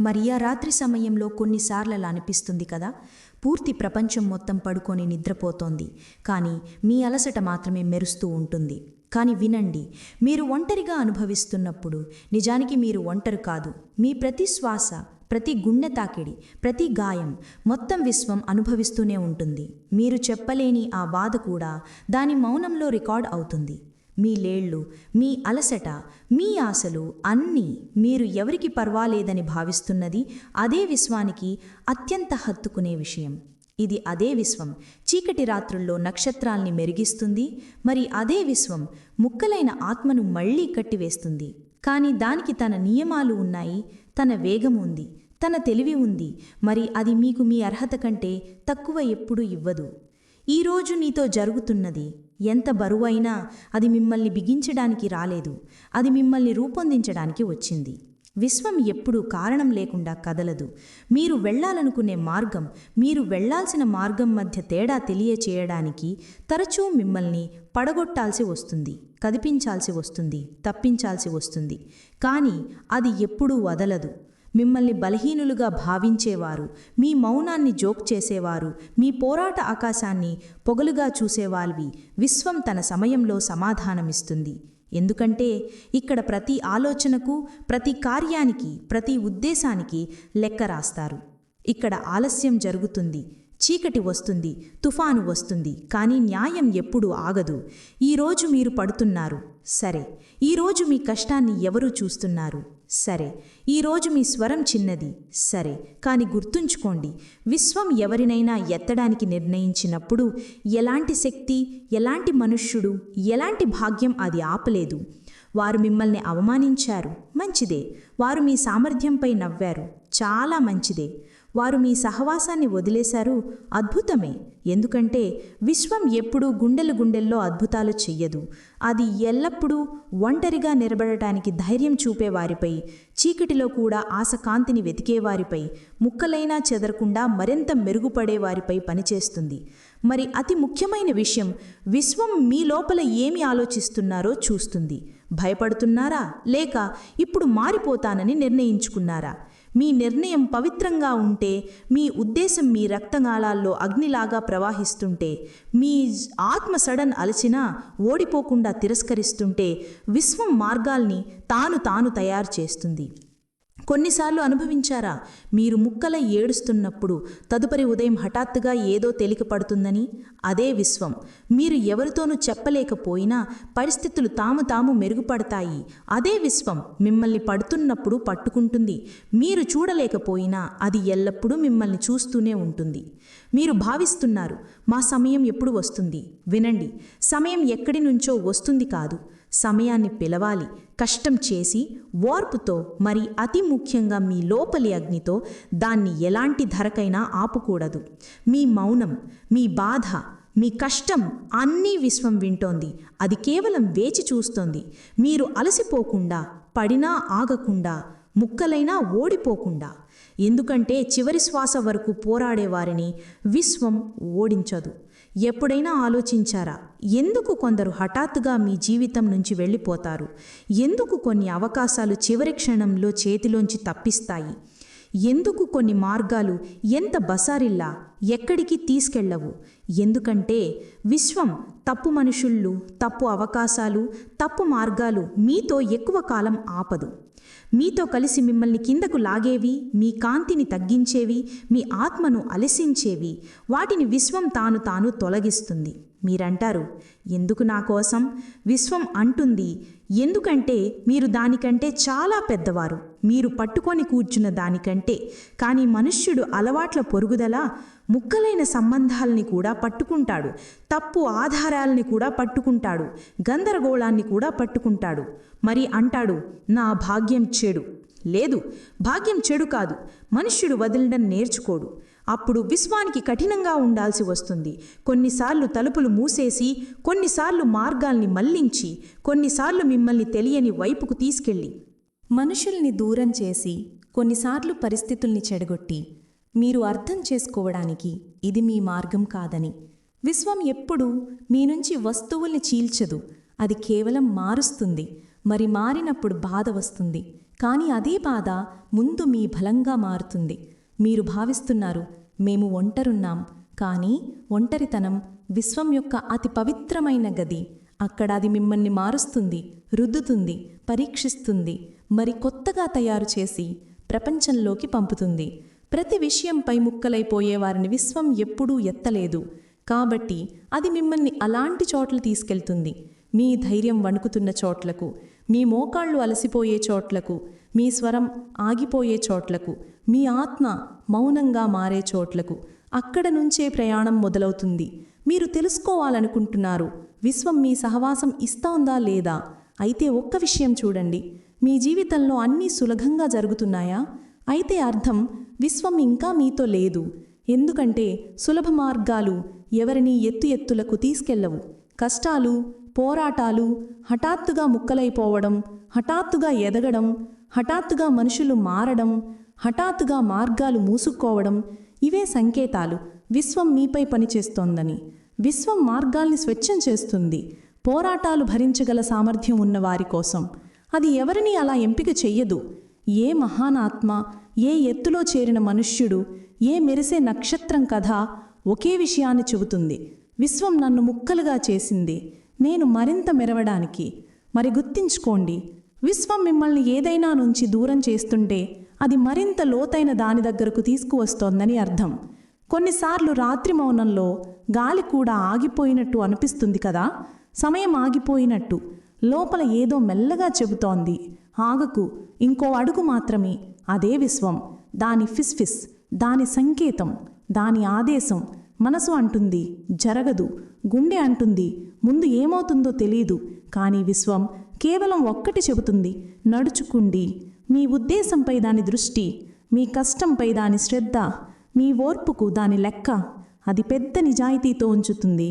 మరియా రాత్రి సమయంలో కొన్నిసార్లు అలా అనిపిస్తుంది కదా. పూర్తి ప్రపంచం మొత్తం పడుకొని నిద్రపోతోంది. కానీ మీ అలసట మాత్రమే మెరుస్తూ ఉంటుంది. కానీ వినండి మీరు ఒంటరిగా అనుభవిస్తున్నప్పుడు నిజానికి మీరు ఒంటరి కాదు. మీ ప్రతి శ్వాస ప్రతి గుండె తాకిడి ప్రతి గాయం మొత్తం విశ్వం అనుభవిస్తూనే ఉంటుంది. మీరు చెప్పలేని ఆ బాధ కూడా దాని మౌనంలో రికార్డ్ అవుతుంది. మీ లేళ్ళు మీ అలసట మీ ఆశలు అన్నీ మీరు ఎవరికి పర్వాలేదని భావిస్తున్నది అదే విశ్వానికి అత్యంత హత్తుకునే విషయం. ఇది అదే విశ్వం చీకటి రాత్రుల్లో నక్షత్రాల్ని మెరిగిస్తుంది మరి అదే విశ్వం ముక్కలైన ఆత్మను మళ్ళీ కట్టివేస్తుంది. కానీ దానికి తన నియమాలు ఉన్నాయి తన వేగం ఉంది తన తెలివి ఉంది మరి అది మీకు మీ అర్హత కంటే తక్కువ ఎప్పుడూ ఇవ్వదు. ఈరోజు నీతో జరుగుతున్నది ఎంత బరువైనా అది మిమ్మల్ని బిగించడానికి రాలేదు. అది మిమ్మల్ని రూపొందించడానికి వచ్చింది. విశ్వం ఎప్పుడూ కారణం లేకుండా కదలదు. మీరు వెళ్ళాలనుకునే మార్గం మీరు వెళ్ళాల్సిన మార్గం మధ్య తేడా తెలియచేయడానికి తరచూ మిమ్మల్ని పడగొట్టాల్సి వస్తుంది కదిపించాల్సి వస్తుంది తప్పించాల్సి వస్తుంది. కానీ అది ఎప్పుడూ వదలదు. మిమ్మల్ని బలహీనులుగా భావించేవారు. మీ మౌనాన్ని జోక్ చేసేవారు. మీ పోరాట ఆకాశాన్ని పొగలుగా చూసేవాల్వి విశ్వం తన సమయంలో సమాధానమిస్తుంది. ఎందుకంటే ఇక్కడ ప్రతి ఆలోచనకు ప్రతి కార్యానికి ప్రతి ఉద్దేశానికి లెక్క రాస్తారు. ఇక్కడ ఆలస్యం జరుగుతుంది. చీకటి వస్తుంది. తుఫాను వస్తుంది. కానీ న్యాయం ఎప్పుడూ ఆగదు. ఈరోజు మీరు పడుతున్నారు. సరే. ఈరోజు మీ కష్టాన్ని ఎవరు చూస్తున్నారు? సరే ఈరోజు మీ స్వరం చిన్నది సరే కాని గుర్తుంచుకోండి విశ్వం ఎవరినైనా ఎత్తడానికి నిర్ణయించినప్పుడు ఎలాంటి శక్తి ఎలాంటి మనుష్యుడు ఎలాంటి భాగ్యం అది ఆపలేదు. వారు మిమ్మల్ని అవమానించారు మంచిదే. వారు మీ సామర్థ్యంపై నవ్వారు చాలా మంచిదే. వారు మీ సహవాసాన్ని వదిలేశారు అద్భుతమే. ఎందుకంటే విశ్వం ఎప్పుడూ గుండెలు గుండెల్లో అద్భుతాలు చెయ్యదు. అది ఎల్లప్పుడూ ఒంటరిగా నిలబడటానికి ధైర్యం చూపేవారిపై చీకటిలో కూడా ఆశ కాంతిని వెతికేవారిపై ముక్కలైనా చెదరకుండా మరింత మెరుగుపడేవారిపై పనిచేస్తుంది. మరి అతి ముఖ్యమైన విషయం విశ్వం మీ లోపల ఏమి ఆలోచిస్తున్నారో చూస్తుంది. భయపడుతున్నారా? లేక ఇప్పుడు మారిపోతానని నిర్ణయించుకున్నారా? మీ నిర్ణయం పవిత్రంగా ఉంటే మీ ఉద్దేశం మీ రక్తనాళాల్లో అగ్నిలాగా ప్రవాహిస్తుంటే మీ ఆత్మ సడన్ అలచినా ఓడిపోకుండా తిరస్కరిస్తుంటే విశ్వం మార్గాల్ని తాను తాను తయారు చేస్తుంది. కొన్నిసార్లు అనుభవించారా? మీరు ముక్కల ఏడుస్తున్నప్పుడు తదుపరి ఉదయం హఠాత్తుగా ఏదో తేలికపడుతుందని అదే విశ్వం. మీరు ఎవరితోనూ చెప్పలేకపోయినా పరిస్థితులు తాము తాము మెరుగుపడతాయి. అదే విశ్వం మిమ్మల్ని పడుతున్నప్పుడు పట్టుకుంటుంది. మీరు చూడలేకపోయినా అది ఎల్లప్పుడూ మిమ్మల్ని చూస్తూనే ఉంటుంది. మీరు భావిస్తున్నారు మా సమయం ఎప్పుడు వస్తుంది? వినండి. సమయం ఎక్కడి నుంచో వస్తుంది కాదు. సమయాన్ని పిలవాలి. కష్టం చేసి ఓర్పుతో మరి అతి ముఖ్యంగా మీ లోపలి అగ్నితో దాన్ని ఎలాంటి ధరకైనా ఆపుకూడదు. మీ మౌనం మీ బాధ మీ కష్టం అన్నీ విశ్వం వింటోంది. అది కేవలం వేచి చూస్తోంది. మీరు అలసిపోకుండా పడినా ఆగకుండా ముక్కలైనా ఓడిపోకుండా. ఎందుకంటే చివరి శ్వాస వరకు పోరాడేవారిని విశ్వం ఓడించదు. ఎప్పుడైనా ఆలోచించారా? ఎందుకు కొందరు హఠాత్తుగా మీ జీవితం నుంచి వెళ్ళిపోతారు? ఎందుకు కొన్ని అవకాశాలు చివరి క్షణంలో చేతిలోంచి తప్పిస్తాయి? ఎందుకు కొన్ని మార్గాలు ఎంత బసారిల్లా ఎక్కడికి తీసుకెళ్ళవు ఎందుకంటే విశ్వం తప్పు మనుషుళ్ళు తప్పు అవకాశాలు తప్పు మార్గాలు మీతో ఎక్కువ కాలం ఆపదు. మీతో కలిసి మిమ్మల్ని కిందకు లాగేవి మీ కాంతిని తగ్గించేవి మీ ఆత్మను అలసించేవి వాటిని విశ్వం తాను తాను తొలగిస్తుంది. మీరంటారు. ఎందుకు నా కోసం? విశ్వం అంటుంది ఎందుకంటే మీరు దానికంటే చాలా పెద్దవారు. మీరు పట్టుకొని కూర్చున్న దానికంటే. కానీ మనుష్యుడు అలవాట్ల పొరుగుదల ముక్కలైన సంబంధాలని కూడా పట్టుకుంటాడు. తప్పు ఆధారాలని కూడా పట్టుకుంటాడు. గందరగోళాన్ని కూడా పట్టుకుంటాడు. మరి అంటాడు నా భాగ్యం చెడు. లేదు భాగ్యం చెడు కాదు మనుష్యుడు వదలడం నేర్చుకోడు. అప్పుడు విశ్వానికి కఠినంగా ఉండాల్సి వస్తుంది. కొన్నిసార్లు తలుపులు మూసేసి కొన్నిసార్లు మార్గాల్ని మళ్ళించి కొన్నిసార్లు మిమ్మల్ని తెలియని వైపుకు తీసుకెళ్ళి. మనుషుల్ని దూరం చేసి కొన్నిసార్లు పరిస్థితుల్ని చెడగొట్టి మీరు అర్థం చేసుకోవడానికి ఇది మీ మార్గం కాదని. విశ్వం ఎప్పుడూ మీ నుంచి వస్తువుల్ని చీల్చదు. అది కేవలం మారుస్తుంది. మరి మారినప్పుడు బాధ వస్తుంది. కానీ అదే బాధ ముందు మీ బలంగా మారుతుంది. మీరు భావిస్తున్నారు మేము ఒంటరున్నాం. కానీ ఒంటరితనం విశ్వం యొక్క అతి పవిత్రమైన గది. అక్కడ అది మిమ్మల్ని మారుస్తుంది రుద్దుతుంది పరీక్షిస్తుంది మరి కొత్తగా తయారు చేసి ప్రపంచంలోకి పంపుతుంది. ప్రతి విషయంపై ముక్కలైపోయే వారిని విశ్వం ఎప్పుడూ ఎత్తలేదు. కాబట్టి అది మిమ్మల్ని అలాంటి చోట్ల తీసుకెళ్తుంది. మీ ధైర్యం వణుకుతున్న చోట్లకు మీ మోకాళ్ళు అలసిపోయే చోట్లకు మీ స్వరం ఆగిపోయే చోట్లకు మీ ఆత్మ మౌనంగా మారే చోట్లకు అక్కడ నుంచే ప్రయాణం మొదలవుతుంది. మీరు తెలుసుకోవాలనుకుంటున్నారు విశ్వం మీ సహవాసం ఇస్తోందా లేదా? అయితే ఒక్క విషయం చూడండి. మీ జీవితంలో అన్నీ సులభంగా జరుగుతున్నాయా? అయితే అర్థం విశ్వం ఇంకా మీతో లేదు. ఎందుకంటే సులభ మార్గాలు ఎవరిని ఎత్తు ఎత్తులకు తీసుకెళ్ళవు. కష్టాలు పోరాటాలు హఠాత్తుగా ముక్కలైపోవడం హఠాత్తుగా ఎదగడం హఠాత్తుగా మనుషులు మారడం హఠాత్తుగా మార్గాలు మూసుక్కోవడం ఇవే సంకేతాలు. విశ్వం మీపై పనిచేస్తోందని. విశ్వం మార్గాల్ని స్వచ్ఛం చేస్తుంది. పోరాటాలు భరించగల సామర్థ్యం ఉన్నవారి కోసం. అది ఎవరిని అలా ఎంపిక చెయ్యదు. ఏ మహానాత్మ ఏ ఎత్తులో చేరిన మనుష్యుడు ఏ మెరిసే నక్షత్రం కథ ఒకే విషయాన్ని చెబుతుంది. విశ్వం నన్ను ముక్కలుగా చేసింది. నేను మరింత మెరవడానికి. మరి గుర్తించుకోండి విశ్వం మిమ్మల్ని ఏదైనా నుంచి దూరం చేస్తుంటే అది మరింత లోతైన దాని దగ్గరకు తీసుకువస్తోందని అర్థం. కొన్నిసార్లు రాత్రి మౌనంలో గాలి కూడా ఆగిపోయినట్టు అనిపిస్తుంది కదా? సమయం ఆగిపోయినట్టు. లోపల ఏదో మెల్లగా చెబుతోంది. ఆగకు ఇంకో అడుగు మాత్రమే. అదే విశ్వం. దాని ఫిస్ఫిస్ దాని సంకేతం దాని ఆదేశం. మనసు అంటుంది జరగదు. గుండె అంటుంది ముందు ఏమవుతుందో తెలియదు కానీ విశ్వం కేవలం ఒక్కటి చెబుతుంది నడుచుకుండి. మీ ఉద్దేశంపై దాని దృష్టి మీ కష్టంపై దాని శ్రద్ధ మీ ఓర్పుకు దాని లెక్క. అది పెద్ద నిజాయితీతో ఉంచుతుంది.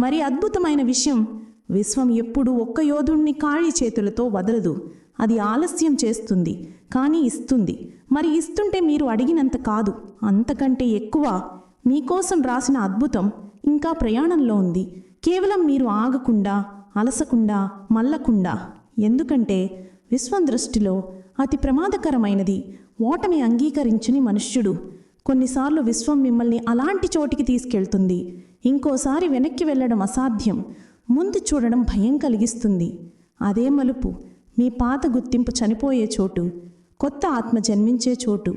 మరి అద్భుతమైన విషయం విశ్వం ఎప్పుడు ఒక్క యోధుణ్ణి ఖాళీ చేతులతో వదలదు. అది ఆలస్యం చేస్తుంది కానీ ఇస్తుంది. మరి ఇస్తుంటే మీరు అడిగినంత కాదు అంతకంటే ఎక్కువ. మీకోసం రాసిన అద్భుతం ఇంకా ప్రయాణంలో ఉంది. కేవలం మీరు ఆగకుండా అలసకుండా మల్లకుండా. ఎందుకంటే విశ్వం దృష్టిలో అతి ప్రమాదకరమైనది ఓటమి అంగీకరించని మనుష్యుడు. కొన్నిసార్లు విశ్వం మిమ్మల్ని అలాంటి చోటికి తీసుకెళ్తుంది. ఇంకోసారి వెనక్కి వెళ్ళడం అసాధ్యం. ముందు చూడడం భయం కలిగిస్తుంది. అదే మలుపు మీ పాత గుర్తింపు చనిపోయే చోటు కొత్త ఆత్మ జన్మించే చోటు.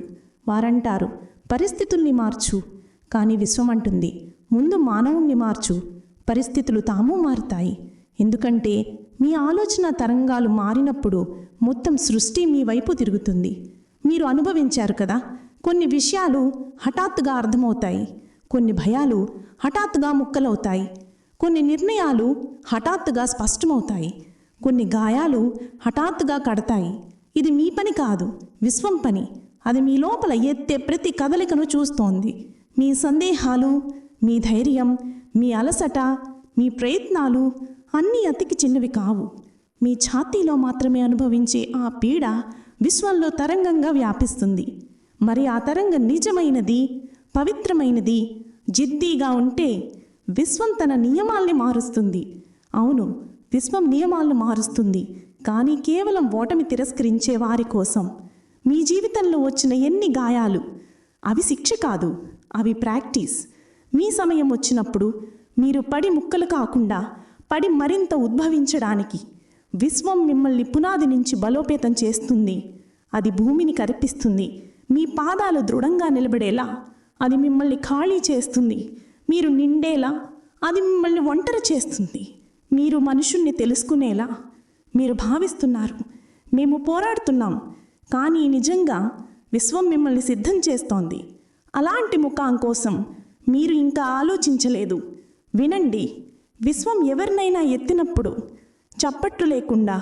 వారంటారు పరిస్థితుల్ని మార్చు. కానీ విశ్వం అంటుంది ముందు మానవుణ్ణి మార్చు. పరిస్థితులు తాము మారుతాయి. ఎందుకంటే మీ ఆలోచన తరంగాలు మారినప్పుడు మొత్తం సృష్టి మీ వైపు తిరుగుతుంది. మీరు అనుభవించారు కదా కొన్ని విషయాలు హఠాత్తుగా అర్థమవుతాయి. కొన్ని భయాలు హఠాత్తుగా ముక్కలవుతాయి. కొన్ని నిర్ణయాలు హఠాత్తుగా స్పష్టమవుతాయి. కొన్ని గాయాలు హఠాత్తుగా కడతాయి. ఇది మీ పని కాదు విశ్వం పని. అది మీ లోపల ఎత్తే ప్రతి కదలికను చూస్తోంది. మీ సందేహాలు మీ ధైర్యం మీ అలసట మీ ప్రయత్నాలు అన్నీ అతికి చిన్నవి కావు. మీ ఛాతీలో మాత్రమే అనుభవించే ఆ పీడ విశ్వంలో తరంగంగా వ్యాపిస్తుంది. మరి ఆ తరంగం నిజమైనది పవిత్రమైనది జిద్దీగా ఉంటే విశ్వం తన నియమాల్ని మారుస్తుంది. అవును విశ్వం నియమాలను మారుస్తుంది కానీ కేవలం ఓటమి తిరస్కరించే వారి కోసం. మీ జీవితంలో వచ్చిన ఎన్ని గాయాలు? అవి శిక్ష కాదు. అవి ప్రాక్టీస్. మీ సమయం వచ్చినప్పుడు మీరు పడి ముక్కలు కాకుండా పడి మరింత ఉద్భవించడానికి విశ్వం మిమ్మల్ని పునాది నుంచి బలోపేతం చేస్తుంది. అది భూమిని కరిపిస్తుంది. మీ పాదాలు దృఢంగా నిలబడేలా అది మిమ్మల్ని ఖాళీ చేస్తుంది. మీరు నిండేలా అది మిమ్మల్ని ఒంటరి చేస్తుంది. మీరు మనుషుణ్ణి తెలుసుకునేలా మీరు భావిస్తున్నారు. మేము పోరాడుతున్నాం. కానీ నిజంగా విశ్వం మిమ్మల్ని సిద్ధం చేస్తోంది. అలాంటి ముఖం కోసం మీరు ఇంకా ఆలోచించలేదు. వినండి విశ్వం ఎవరినైనా ఎత్తినప్పుడు చప్పట్లు లేకుండా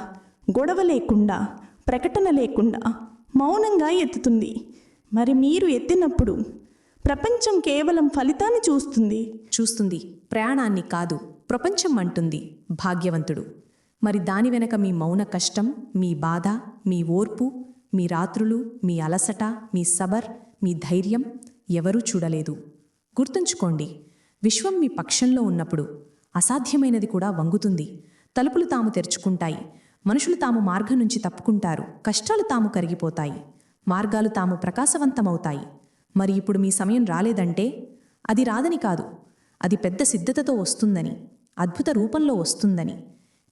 గొడవ లేకుండా ప్రకటన లేకుండా మౌనంగా ఎత్తుతుంది. మరి మీరు ఎత్తినప్పుడు ప్రపంచం కేవలం ఫలితాన్ని చూస్తుంది. చూస్తుంది. ప్రయాణాన్ని కాదు ప్రపంచం అంటుంది భాగ్యవంతుడు. మరి దాని వెనక మీ మౌన కష్టం మీ బాధ మీ ఓర్పు మీ రాత్రులు మీ అలసట మీ సబర్ మీ ధైర్యం ఎవరూ చూడలేదు. గుర్తుంచుకోండి విశ్వం మీ పక్షంలో ఉన్నప్పుడు అసాధ్యమైనది కూడా వంగుతుంది. తలుపులు తాము తెరుచుకుంటాయి. మనుషులు తాము మార్గం నుంచి తప్పుకుంటారు. కష్టాలు తాము కరిగిపోతాయి. మార్గాలు తాము ప్రకాశవంతమవుతాయి. మరి ఇప్పుడు మీ సమయం రాలేదంటే? అది రాదని కాదు. అది పెద్ద సిద్ధతతో వస్తుందని అద్భుత రూపంలో వస్తుందని.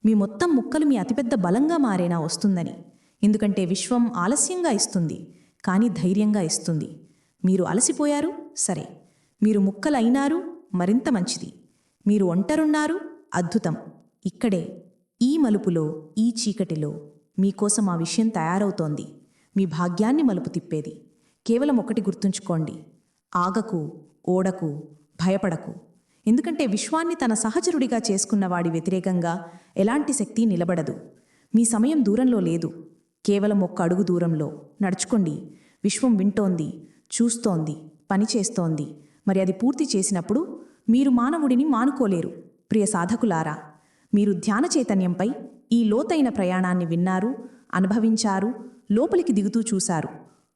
మీ మొత్తం ముక్కలు మీ అతిపెద్ద బలంగా మారేనా వస్తుందని. ఎందుకంటే విశ్వం ఆలస్యంగా ఇస్తుంది కానీ ధైర్యంగా ఇస్తుంది. మీరు అలసిపోయారు? సరే. మీరు ముక్కలైనారు? మరింత మంచిది. మీరు ఒంటరున్నారు? అద్భుతం. ఇక్కడే ఈ మలుపులో ఈ చీకటిలో మీకోసం ఆ విషయం తయారవుతోంది. మీ భాగ్యాన్ని మలుపు తిప్పేది. కేవలం ఒకటి గుర్తుంచుకోండి. ఆగకు ఓడకు భయపడకు. ఎందుకంటే విశ్వాన్ని తన సహచరుడిగా చేసుకున్నవాడి వ్యతిరేకంగా ఎలాంటి శక్తి నిలబడదు. మీ సమయం దూరంలో లేదు. కేవలం ఒక్క అడుగు దూరంలో. నడుచుకోండి. విశ్వం వింటోంది. చూస్తోంది పనిచేస్తోంది మరి అది పూర్తి చేసినప్పుడు మీరు మానవుడిని మానుకోలేరు. ప్రియ సాధకులారా మీరు ధ్యాన చైతన్యంపై ఈ లోతైన ప్రయాణాన్ని విన్నారు అనుభవించారు లోపలికి దిగుతూ చూశారు.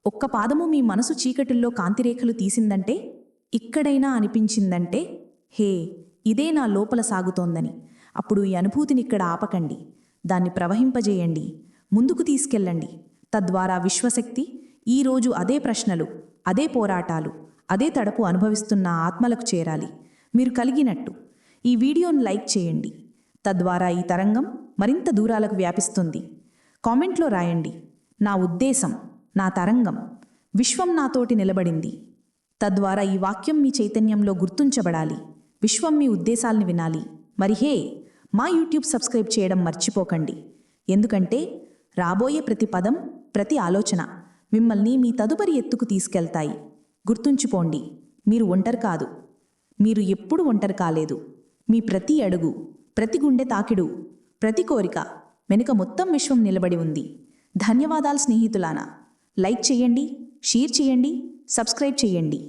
ఒక్క పాదము మీ మనసు చీకటిల్లో కాంతిరేఖలు తీసిందంటే ఇక్కడైనా అనిపించిందంటే హే ఇదే నా లోపల సాగుతోందని. అప్పుడు ఈ అనుభూతిని ఇక్కడ ఆపకండి. దాన్ని ప్రవహింపజేయండి. ముందుకు తీసుకెళ్ళండి. తద్వారా విశ్వశక్తి ఈరోజు అదే ప్రశ్నలు. అదే పోరాటాలు అదే తడపు అనుభవిస్తున్న ఆత్మలకు చేరాలి. మీరు కలిగినట్టు. ఈ వీడియోను లైక్ చేయండి. తద్వారా ఈ తరంగం మరింత దూరాలకు వ్యాపిస్తుంది. కామెంట్లో రాయండి. నా ఉద్దేశం నా తరంగం విశ్వం నాతోటి నిలబడింది. తద్వారా ఈ వాక్యం మీ చైతన్యంలో గుర్తుంచబడాలి. విశ్వం మీ ఉద్దేశాల్ని వినాలి. మరి హే మా యూట్యూబ్ సబ్స్క్రైబ్ చేయడం మర్చిపోకండి. ఎందుకంటే రాబోయే ప్రతి పదం ప్రతి ఆలోచన మిమ్మల్ని మీ తదుపరి ఎత్తుకు తీసుకెళ్తాయి. గుర్తుంచుకోండి మీరు ఒంటరి కాదు. మీరు ఎప్పుడు ఒంటరి కాలేదు. మీ ప్రతి అడుగు ప్రతి గుండె తాకిడు ప్రతి కోరిక వెనుక మొత్తం విశ్వం నిలబడి ఉంది. ధన్యవాదాలు స్నేహితులానా లైక్ చేయండి షేర్ చేయండి సబ్స్క్రైబ్ చేయండి.